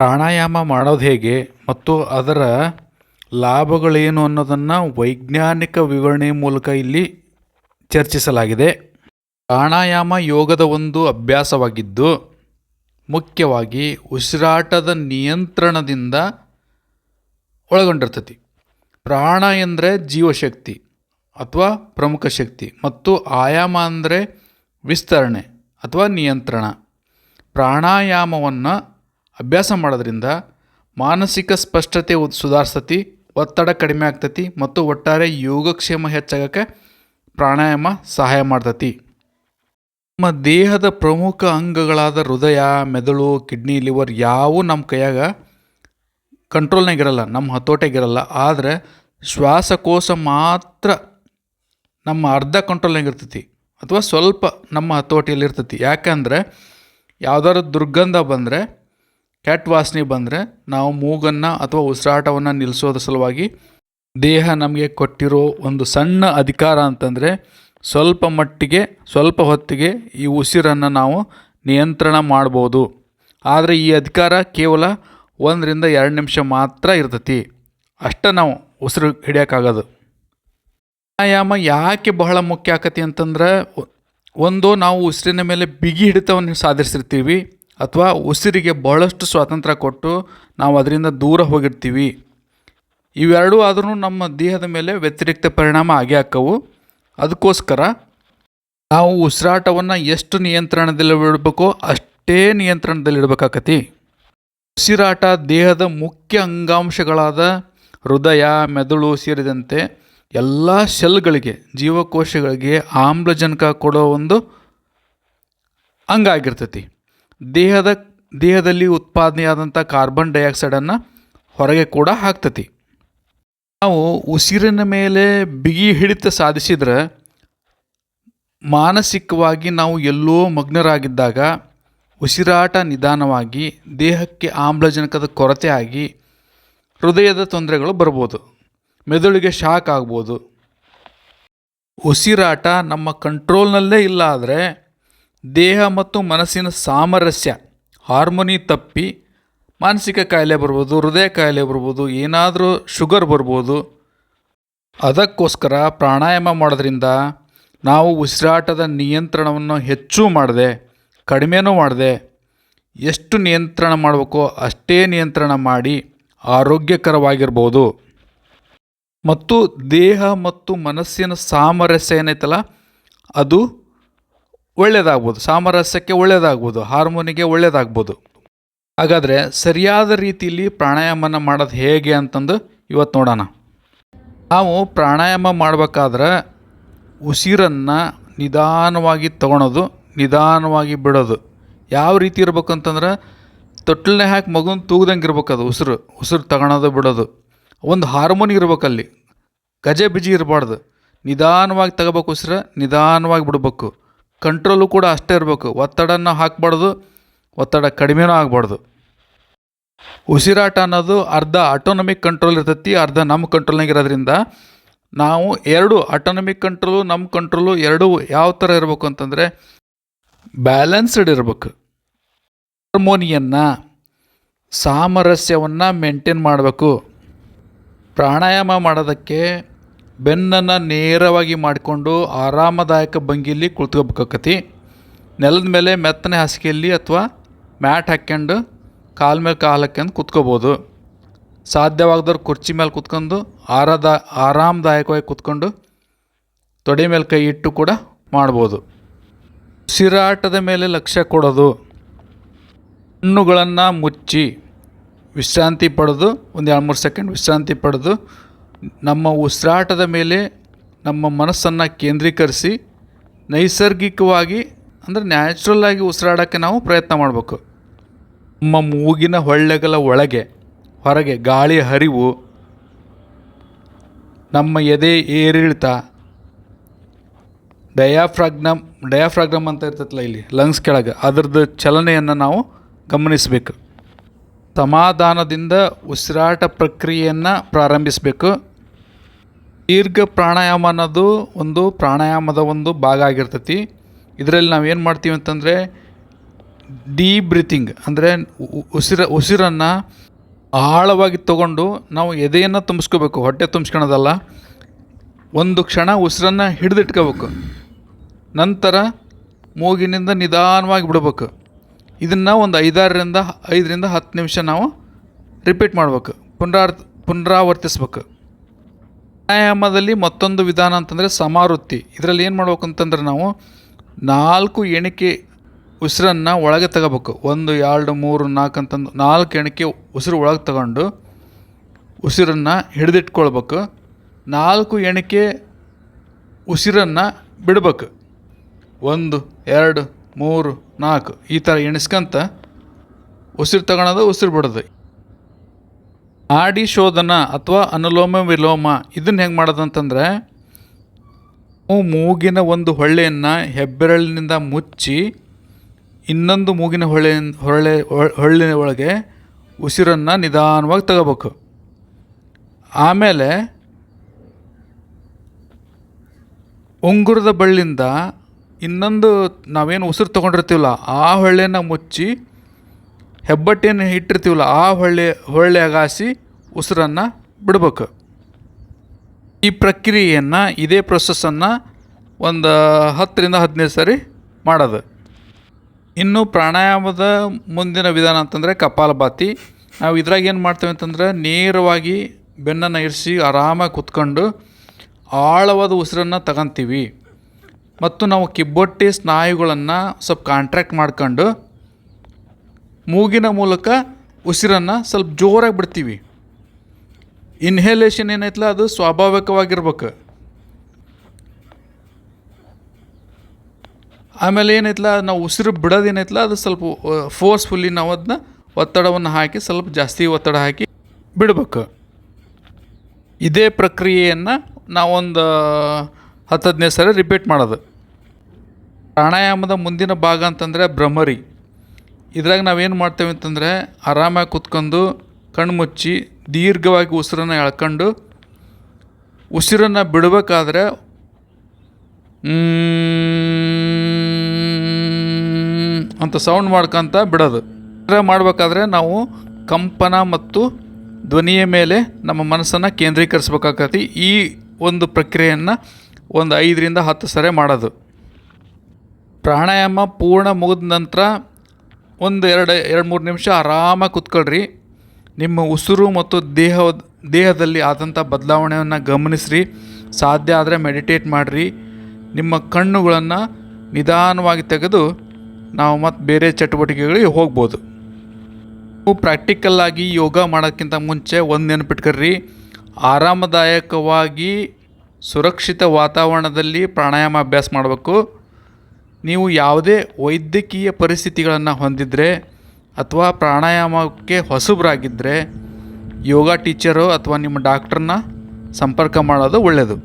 ಪ್ರಾಣಾಯಾಮ ಮಾಡೋದು ಹೇಗೆ ಮತ್ತು ಅದರ ಲಾಭಗಳೇನು ಅನ್ನೋದನ್ನು ವೈಜ್ಞಾನಿಕ ವಿವರಣೆ ಮೂಲಕ ಇಲ್ಲಿ ಚರ್ಚಿಸಲಾಗಿದೆ. ಪ್ರಾಣಾಯಾಮ ಯೋಗದ ಒಂದು ಅಭ್ಯಾಸವಾಗಿದ್ದು, ಮುಖ್ಯವಾಗಿ ಉಸಿರಾಟದ ನಿಯಂತ್ರಣದಿಂದ ಒಳಗೊಂಡಿರ್ತತಿ. ಪ್ರಾಣ ಎಂದರೆ ಜೀವಶಕ್ತಿ ಅಥವಾ ಪ್ರಮುಖ ಶಕ್ತಿ ಮತ್ತು ಆಯಾಮ ಅಂದರೆ ವಿಸ್ತರಣೆ ಅಥವಾ ನಿಯಂತ್ರಣ. ಪ್ರಾಣಾಯಾಮವನ್ನು ಅಭ್ಯಾಸ ಮಾಡೋದ್ರಿಂದ ಮಾನಸಿಕ ಸ್ಪಷ್ಟತೆ ಸುಧಾರಿಸ್ತತಿ ಒತ್ತಡ ಕಡಿಮೆ ಆಗ್ತತಿ ಮತ್ತು ಒಟ್ಟಾರೆ ಯೋಗಕ್ಷೇಮ ಹೆಚ್ಚಾಗಕ್ಕೆ ಪ್ರಾಣಾಯಾಮ ಸಹಾಯ ಮಾಡ್ತತಿ. ನಮ್ಮ ದೇಹದ ಪ್ರಮುಖ ಅಂಗಗಳಾದ ಹೃದಯ, ಮೆದುಳು, ಕಿಡ್ನಿ, ಲಿವರ್ ಯಾವೂ ನಮ್ಮ ಕೈಯಾಗ ಕಂಟ್ರೋಲ್ನಾಗಿರಲ್ಲ, ನಮ್ಮ ಹತೋಟೆಗಿರಲ್ಲ. ಆದರೆ ಶ್ವಾಸಕೋಶ ಮಾತ್ರ ನಮ್ಮ ಅರ್ಧ ಕಂಟ್ರೋಲ್ನಾಗಿರ್ತತಿ ಅಥವಾ ಸ್ವಲ್ಪ ನಮ್ಮ ಹತೋಟಿಯಲ್ಲಿ ಇರ್ತೈತಿ ಯಾಕಂದರೆ ಯಾವ್ದಾದ್ರು ದುರ್ಗಂಧ ಬಂದರೆ ಕೆಟ್ಟ ವಾಸನೆ ಬಂದರೆ ನಾವು ಮೂಗನ್ನು ಅಥವಾ ಉಸಿರಾಟವನ್ನು ನಿಲ್ಲಿಸೋದ್ರ ಸಲುವಾಗಿ ದೇಹ ನಮಗೆ ಕೊಟ್ಟಿರೋ ಒಂದು ಸಣ್ಣ ಅಧಿಕಾರ ಅಂತಂದರೆ ಸ್ವಲ್ಪ ಮಟ್ಟಿಗೆ, ಸ್ವಲ್ಪ ಹೊತ್ತಿಗೆ ಈ ಉಸಿರನ್ನು ನಾವು ನಿಯಂತ್ರಣ ಮಾಡ್ಬೋದು. ಆದರೆ ಈ ಅಧಿಕಾರ ಕೇವಲ ಒಂದರಿಂದ ಎರಡು ನಿಮಿಷ ಮಾತ್ರ ಇರ್ತೈತಿ. ಅಷ್ಟೇ ನಾವು ಉಸಿರು ಹಿಡಿಯೋಕ್ಕಾಗೋದು. ವ್ಯಾಯಾಮ ಯಾಕೆ ಬಹಳ ಮುಖ್ಯ ಆಕತಿ ಅಂತಂದ್ರೆ ಒಂದು ನಾವು ಉಸಿರಿನ ಮೇಲೆ ಬಿಗಿ ಹಿಡಿತವನ್ನು ಸಾಧಿಸಿರ್ತೀವಿ ಅಥವಾ ಉಸಿರಿಗೆ ಬಹಳಷ್ಟು ಸ್ವಾತಂತ್ರ್ಯ ಕೊಟ್ಟು ನಾವು ಅದರಿಂದ ದೂರ ಹೋಗಿರ್ತೀವಿ. ಇವೆರಡೂ ಆದರೂ ನಮ್ಮ ದೇಹದ ಮೇಲೆ ವ್ಯತಿರಿಕ್ತ ಪರಿಣಾಮ ಆಗೇ ಹಾಕವು. ಅದಕ್ಕೋಸ್ಕರ ನಾವು ಉಸಿರಾಟವನ್ನು ಎಷ್ಟು ನಿಯಂತ್ರಣದಲ್ಲಿ ಇಡಬೇಕೋ ಅಷ್ಟೇ ನಿಯಂತ್ರಣದಲ್ಲಿ ಇಡಬೇಕಾಕತಿ ಉಸಿರಾಟ ದೇಹದ ಮುಖ್ಯ ಅಂಗಾಂಶಗಳಾದ ಹೃದಯ, ಮೆದುಳು ಸೇರಿದಂತೆ ಎಲ್ಲ ಶೆಲ್ಗಳಿಗೆ, ಜೀವಕೋಶಗಳಿಗೆ ಆಮ್ಲಜನಕ ಕೊಡೋ ಒಂದು ಅಂಗ ಆಗಿರ್ತೈತಿ. ದೇಹದ, ದೇಹದಲ್ಲಿ ಉತ್ಪಾದನೆಯಾದಂಥ ಕಾರ್ಬನ್ ಡೈಆಕ್ಸೈಡನ್ನು ಹೊರಗೆ ಕೂಡ ಹಾಕ್ತತಿ. ನಾವು ಉಸಿರಿನ ಮೇಲೆ ಬಿಗಿ ಹಿಡಿತ ಸಾಧಿಸಿದರೆ ಮಾನಸಿಕವಾಗಿ ನಾವು ಎಲ್ಲೋ ಮಗ್ನರಾಗಿದ್ದಾಗ ಉಸಿರಾಟ ನಿಧಾನವಾಗಿ, ದೇಹಕ್ಕೆ ಆಮ್ಲಜನಕದ ಕೊರತೆ ಆಗಿ ಹೃದಯದ ತೊಂದರೆಗಳು ಬರ್ಬೋದು, ಮೆದುಳಿಗೆ ಶಾಕ್ ಆಗ್ಬೋದು. ಉಸಿರಾಟ ನಮ್ಮ ಕಂಟ್ರೋಲ್ನಲ್ಲೇ ಇಲ್ಲ ಆದರೆ ದೇಹ ಮತ್ತು ಮನಸ್ಸಿನ ಸಾಮರಸ್ಯ, ಹಾರ್ಮೋನಿ ತಪ್ಪಿ ಮಾನಸಿಕ ಕಾಯಿಲೆ ಬರ್ಬೋದು, ಹೃದಯ ಕಾಯಿಲೆ ಬರ್ಬೋದು, ಏನಾದರೂ ಶುಗರ್ ಬರ್ಬೋದು. ಅದಕ್ಕೋಸ್ಕರ ಪ್ರಾಣಾಯಾಮ ಮಾಡೋದ್ರಿಂದ ನಾವು ಉಸಿರಾಟದ ನಿಯಂತ್ರಣವನ್ನು ಹೆಚ್ಚು ಮಾಡಿದೆ, ಕಡಿಮೆನೂ ಮಾಡದೆ. ಎಷ್ಟು ನಿಯಂತ್ರಣ ಮಾಡಬೇಕೋ ಅಷ್ಟೇ ನಿಯಂತ್ರಣ ಮಾಡಿ ಆರೋಗ್ಯಕರವಾಗಿರ್ಬೋದು. ಮತ್ತು ದೇಹ ಮತ್ತು ಮನಸ್ಸಿನ ಸಾಮರಸ್ಯ ಏನೈತಲ್ಲ, ಅದು ಒಳ್ಳೆಯದಾಗ್ಬೋದು ಸಾಮರಸ್ಯಕ್ಕೆ ಒಳ್ಳೆಯದಾಗ್ಬೋದು ಹಾರ್ಮೋನಿಗೆ ಒಳ್ಳೆಯದಾಗ್ಬೋದು ಹಾಗಾದರೆ ಸರಿಯಾದ ರೀತಿಯಲ್ಲಿ ಪ್ರಾಣಾಯಾಮನ ಮಾಡೋದು ಹೇಗೆ ಅಂತಂದು ಇವತ್ತು ನೋಡೋಣ. ನಾವು ಪ್ರಾಣಾಯಾಮ ಮಾಡಬೇಕಾದ್ರೆ ಉಸಿರನ್ನು ನಿಧಾನವಾಗಿ ತಗೊಳೋದು, ನಿಧಾನವಾಗಿ ಬಿಡೋದು. ಯಾವ ರೀತಿ ಇರಬೇಕು ಅಂತಂದ್ರೆ ತೊಟ್ಲನ್ನೇ ಹಾಕಿ ಮಗುನ ತೂಗ್ದಂಗೆ ಇರ್ಬೇಕು ಅದು ಉಸಿರು ಉಸಿರು ತಗೊಳೋದು, ಬಿಡೋದು. ಒಂದು ಹಾರ್ಮೋನಿ ಇರ್ಬೇಕಲ್ಲಿ ಗಜೆ ಬಿಜಿ ಇರಬಾರ್ದು. ನಿಧಾನವಾಗಿ ತಗೋಬೇಕು ಉಸಿರು, ನಿಧಾನವಾಗಿ ಬಿಡ್ಬೇಕು. ಕಂಟ್ರೋಲು ಕೂಡ ಅಷ್ಟೇ ಇರಬೇಕು. ಒತ್ತಡನ ಹಾಕ್ಬಾರ್ದು, ಒತ್ತಡ ಕಡಿಮೆನೂ ಆಗಬಾರ್ದು. ಉಸಿರಾಟ ಅನ್ನೋದು ಅರ್ಧ ಆಟೋನಮಿಕ್ ಕಂಟ್ರೋಲ್ ಇರ್ತೈತಿ, ಅರ್ಧ ನಮ್ಮ ಕಂಟ್ರೋಲ್ನಾಗ ಇರೋದ್ರಿಂದ ನಾವು ಎರಡು ಆಟೋನಮಿಕ್ ಕಂಟ್ರೋಲು ನಮ್ಮ ಕಂಟ್ರೋಲು ಎರಡೂ ಯಾವ ಥರ ಇರಬೇಕು ಅಂತಂದರೆ ಬ್ಯಾಲೆನ್ಸ್ಡ್ ಇರಬೇಕು. ಹಾರ್ಮೋನಿಯನ್ನು ಸಾಮರಸ್ಯವನ್ನು ಮೇಂಟೈನ್ ಮಾಡಬೇಕು. ಪ್ರಾಣಾಯಾಮ ಮಾಡೋದಕ್ಕೆ ಬೆನ್ನನ್ನು ನೇರವಾಗಿ ಮಾಡಿಕೊಂಡು ಆರಾಮದಾಯಕ ಭಂಗಿಯಲ್ಲಿ ಕುಳಿತ್ಕೋಬೇಕಾಕತಿ. ನೆಲದ ಮೇಲೆ ಮೆತ್ತನೆ ಹಾಸಿಗೆಯಲ್ಲಿ ಅಥವಾ ಮ್ಯಾಟ್ ಹಾಕ್ಕೊಂಡು ಕಾಲ ಮೇಲೆ ಕಾಲು ಹಾಕ್ಯಂಡು ಕುತ್ಕೋಬೋದು. ಸಾಧ್ಯವಾಗದವ್ರು ಕುರ್ಚಿ ಮೇಲೆ ಕುತ್ಕೊಂಡು ಆರಾದ, ಆರಾಮದಾಯಕವಾಗಿ ಕುತ್ಕೊಂಡು ತೊಡೆ ಮೇಲೆ ಕೈ ಇಟ್ಟು ಕೂಡ ಮಾಡ್ಬೋದು. ಉಸಿರಾಟದ ಮೇಲೆ ಲಕ್ಷ್ಯ ಕೊಡೋದು. ಹಣ್ಣುಗಳನ್ನು ಮುಚ್ಚಿ ವಿಶ್ರಾಂತಿ ಪಡೆದು, ಒಂದು ಎರಡು ಮೂರು ಸೆಕೆಂಡ್ ವಿಶ್ರಾಂತಿ ಪಡೆದು ನಮ್ಮ ಉಸಿರಾಟದ ಮೇಲೆ ನಮ್ಮ ಮನಸ್ಸನ್ನು ಕೇಂದ್ರೀಕರಿಸಿ ನೈಸರ್ಗಿಕವಾಗಿ ಅಂದರೆ ನ್ಯಾಚುರಲ್ ಆಗಿ ಉಸಿರಾಡೋಕ್ಕೆ ನಾವು ಪ್ರಯತ್ನ ಮಾಡಬೇಕು. ನಮ್ಮ ಮೂಗಿನ ಹೊಳ್ಳೆಗಳ ಒಳಗೆ, ಹೊರಗೆ ಗಾಳಿ ಹರಿವು, ನಮ್ಮ ಎದೆ ಏರಿಳಿತ ಡಯಾಫ್ರಾಗ್ನಮ್ ಡಯಾಫ್ರಾಗ್ನಮ್ ಅಂತ ಇರ್ತೈತಲ್ಲ ಇಲ್ಲಿ ಲಂಗ್ಸ್ ಕೆಳಗೆ, ಅದರದ್ದು ಚಲನೆಯನ್ನು ನಾವು ಗಮನಿಸಬೇಕು. ಸಮಾಧಾನದಿಂದ ಉಸಿರಾಟ ಪ್ರಕ್ರಿಯೆಯನ್ನು ಪ್ರಾರಂಭಿಸಬೇಕು. ದೀರ್ಘ ಪ್ರಾಣಾಯಾಮ ಅನ್ನೋದು ಒಂದು ಪ್ರಾಣಾಯಾಮದ ಒಂದು ಭಾಗ ಆಗಿರ್ತೈತಿ. ಇದರಲ್ಲಿ ನಾವು ಏನು ಮಾಡ್ತೀವಿ ಅಂತಂದರೆ ಡೀಪ್ ಬ್ರೀತಿಂಗ್ ಅಂದರೆ ಉಸಿರ, ಉಸಿರನ್ನು ಆಳವಾಗಿ ತಗೊಂಡು ನಾವು ಎದೆಯನ್ನು ತುಂಬಿಸ್ಕೋಬೇಕು. ಹೊಟ್ಟೆ ತುಂಬಿಸ್ಕೊಳೋದಲ್ಲ. ಒಂದು ಕ್ಷಣ ಉಸಿರನ್ನು ಹಿಡಿದಿಟ್ಕೋಬೇಕು. ನಂತರ ಮೂಗಿನಿಂದ ನಿಧಾನವಾಗಿ ಬಿಡ್ಬೇಕು. ಇದನ್ನು ಒಂದು ಐದಾರರಿಂದ ಐದರಿಂದ ಹತ್ತು ನಿಮಿಷ ನಾವು ರಿಪೀಟ್ ಮಾಡ್ಬೇಕು. ಪುನರಾರ್, ಪುನರಾವರ್ತಿಸ್ಬೇಕು. ಪ್ರಾಣಾಯಾಮದಲ್ಲಿ ಮತ್ತೊಂದು ವಿಧಾನ ಅಂತಂದರೆ ಸಮಾವೃತ್ತಿ. ಇದರಲ್ಲಿ ಏನು ಮಾಡ್ಬೇಕು ಅಂತಂದ್ರೆ ನಾವು ನಾಲ್ಕು ಎಣಿಕೆ ಉಸಿರನ್ನು ಒಳಗೆ ತಗೋಬೇಕು. ಒಂದು, ಎರಡು, ಮೂರು, ನಾಲ್ಕು ಅಂತಂದು ನಾಲ್ಕು ಎಣಿಕೆ ಉಸಿರು ಒಳಗೆ ತಗೊಂಡು ಉಸಿರನ್ನು ಹಿಡಿದಿಟ್ಕೊಳ್ಬೇಕು. ನಾಲ್ಕು ಎಣಿಕೆ ಉಸಿರನ್ನು ಬಿಡ್ಬೇಕು. ಒಂದು, ಎರಡು, ಮೂರು, ನಾಲ್ಕು ಈ ಥರ ಎಣಿಸ್ಕೊಂತ ಉಸಿರು ತಗೊಳೋದು ಉಸಿರು ಬಿಡೋದು. ಆಡಿ ಶೋಧನ ಅಥವಾ ಅನುಲೋಮ ವಿಲೋಮ ಇದನ್ನು ಹೆಂಗೆ ಮಾಡೋದು ಅಂತಂದರೆ ಮೂಗಿನ ಒಂದು ಹೊಳ್ಳೆಯನ್ನು ಹೆಬ್ಬೆರಳಿನಿಂದ ಮುಚ್ಚಿ ಇನ್ನೊಂದು ಮೂಗಿನ ಹೊಳೆ ಹೊರಳೆ ಹೊಳ್ಳಿನ ಒಳಗೆ ಉಸಿರನ್ನು ನಿಧಾನವಾಗಿ ತಗೋಬೇಕು. ಆಮೇಲೆ ಉಂಗುರದ ಬಳ್ಳಿಂದ ಇನ್ನೊಂದು ನಾವೇನು ಉಸಿರು ತೊಗೊಂಡಿರ್ತೀವಲ್ಲ, ಆ ಹೊಳ್ಳೆನ ಮುಚ್ಚಿ ಹೆಬ್ಬಟ್ಟೆಯನ್ನು ಇಟ್ಟಿರ್ತೀವಲ್ಲ, ಆ ಹೊಳ್ಳೆ ಹೊಳ್ಳೆಗಾಸಿ ಉಸಿರನ್ನು ಬಿಡ್ಬೇಕು. ಈ ಪ್ರಕ್ರಿಯೆಯನ್ನು, ಇದೇ ಪ್ರೊಸೆಸ್ಸನ್ನು ಒಂದು ಹತ್ತರಿಂದ ಹದಿನೈದು ಸರಿ ಮಾಡೋದು. ಇನ್ನು ಪ್ರಾಣಾಯಾಮದ ಮುಂದಿನ ವಿಧಾನ ಅಂತಂದರೆ ಕಪಾಲಭಾತಿ. ನಾವು ಇದ್ರಾಗ ಏನು ಮಾಡ್ತೇವೆ ಅಂತಂದ್ರೆ ನೇರವಾಗಿ ಬೆನ್ನನ್ನು ಇರಿಸಿ ಆರಾಮಾಗಿ ಕುತ್ಕೊಂಡು ಆಳವಾದ ಉಸಿರನ್ನು ತಗೊಂತೀವಿ. ಮತ್ತು ನಾವು ಕಿಬ್ಬೊಟ್ಟೆ ಸ್ನಾಯುಗಳನ್ನು ಸ್ವಲ್ಪ ಕಾಂಟ್ರ್ಯಾಕ್ಟ್ ಮಾಡ್ಕೊಂಡು ಮೂಗಿನ ಮೂಲಕ ಉಸಿರನ್ನು ಸ್ವಲ್ಪ ಜೋರಾಗಿ ಬಿಡ್ತೀವಿ. ಇನ್ಹೇಲೇಷನ್ ಏನೈತಲ್ಲ ಅದು ಸ್ವಾಭಾವಿಕವಾಗಿರ್ಬೇಕು. ಆಮೇಲೆ ಏನೈತಲ್ಲ ನಾವು ಉಸಿರು ಬಿಡೋದು ಏನೈತಲ್ಲ ಅದು ಸ್ವಲ್ಪ ಫೋರ್ಸ್ಫುಲ್ಲಿ ನಾವು ಅದನ್ನ ಒತ್ತಡವನ್ನು ಹಾಕಿ, ಸ್ವಲ್ಪ ಜಾಸ್ತಿ ಒತ್ತಡ ಹಾಕಿ ಬಿಡ್ಬೇಕು. ಇದೇ ಪ್ರಕ್ರಿಯೆಯನ್ನು ನಾವೊಂದು ಹತ್ತು ಹದಿನೈದು ಸಾರಿ ರಿಪೀಟ್ ಮಾಡೋದು. ಪ್ರಾಣಾಯಾಮದ ಮುಂದಿನ ಭಾಗ ಅಂತಂದರೆ ಭ್ರಮರಿ. ಇದ್ರಾಗ ನಾವೇನು ಮಾಡ್ತೇವೆ ಅಂತಂದರೆ ಆರಾಮಾಗಿ ಕುತ್ಕೊಂಡು ಕಣ್ಣು ಮುಚ್ಚಿ ದೀರ್ಘವಾಗಿ ಉಸಿರನ್ನು ಎಳ್ಕೊಂಡು ಉಸಿರನ್ನು ಬಿಡಬೇಕಾದ್ರೆ ಅಂತ ಸೌಂಡ್ ಮಾಡ್ಕೊಂತ ಬಿಡೋದು. ಮಾಡಬೇಕಾದ್ರೆ ನಾವು ಕಂಪನ ಮತ್ತು ಧ್ವನಿಯ ಮೇಲೆ ನಮ್ಮ ಮನಸ್ಸನ್ನು ಕೇಂದ್ರೀಕರಿಸ್ಬೇಕಾಗತ್ತೆ. ಈ ಒಂದು ಪ್ರಕ್ರಿಯೆಯನ್ನು ಒಂದು ಐದರಿಂದ ಹತ್ತು ಸರಿ ಮಾಡೋದು. ಪ್ರಾಣಾಯಾಮ ಪೂರ್ಣ ಮುಗಿದ ನಂತರ ಒಂದು ಎರಡು ಎರಡು ಮೂರು ನಿಮಿಷ ಆರಾಮಾಗಿ ಕುತ್ಕೊಳ್ರಿ. ನಿಮ್ಮ ಉಸಿರು ಮತ್ತು ದೇಹ ದೇಹದಲ್ಲಿ ಆದಂಥ ಬದಲಾವಣೆಯನ್ನು ಗಮನಿಸ್ರಿ. ಸಾಧ್ಯ ಆದರೆ ಮೆಡಿಟೇಟ್ ಮಾಡಿರಿ. ನಿಮ್ಮ ಕಣ್ಣುಗಳನ್ನು ನಿಧಾನವಾಗಿ ತೆಗೆದು ನಾವು ಮತ್ತು ಬೇರೆ ಚಟುವಟಿಕೆಗಳಿಗೆ ಹೋಗ್ಬೋದು. ನೀವು ಪ್ರಾಕ್ಟಿಕಲ್ ಆಗಿ ಯೋಗ ಮಾಡೋಕ್ಕಿಂತ ಮುಂಚೆ ಒಂದು ನೆನಪಿಟ್ಕರ್ರಿ ಆರಾಮದಾಯಕವಾಗಿ ಸುರಕ್ಷಿತ ವಾತಾವರಣದಲ್ಲಿ ಪ್ರಾಣಾಯಾಮ ಅಭ್ಯಾಸ ಮಾಡಬೇಕು. ನೀವು ಯಾವುದೇ ವೈದ್ಯಕೀಯ ಪರಿಸ್ಥಿತಿಗಳನ್ನು ಹೊಂದಿದ್ದರೆ ಅಥವಾ ಪ್ರಾಣಾಯಾಮಕ್ಕೆ ಹೊಸಬರಾಗಿದ್ದರೆ ಯೋಗ ಟೀಚರು ಅಥವಾ ನಿಮ್ಮ ಡಾಕ್ಟ್ರನ್ನ ಸಂಪರ್ಕ ಮಾಡೋದು ಒಳ್ಳೆಯದು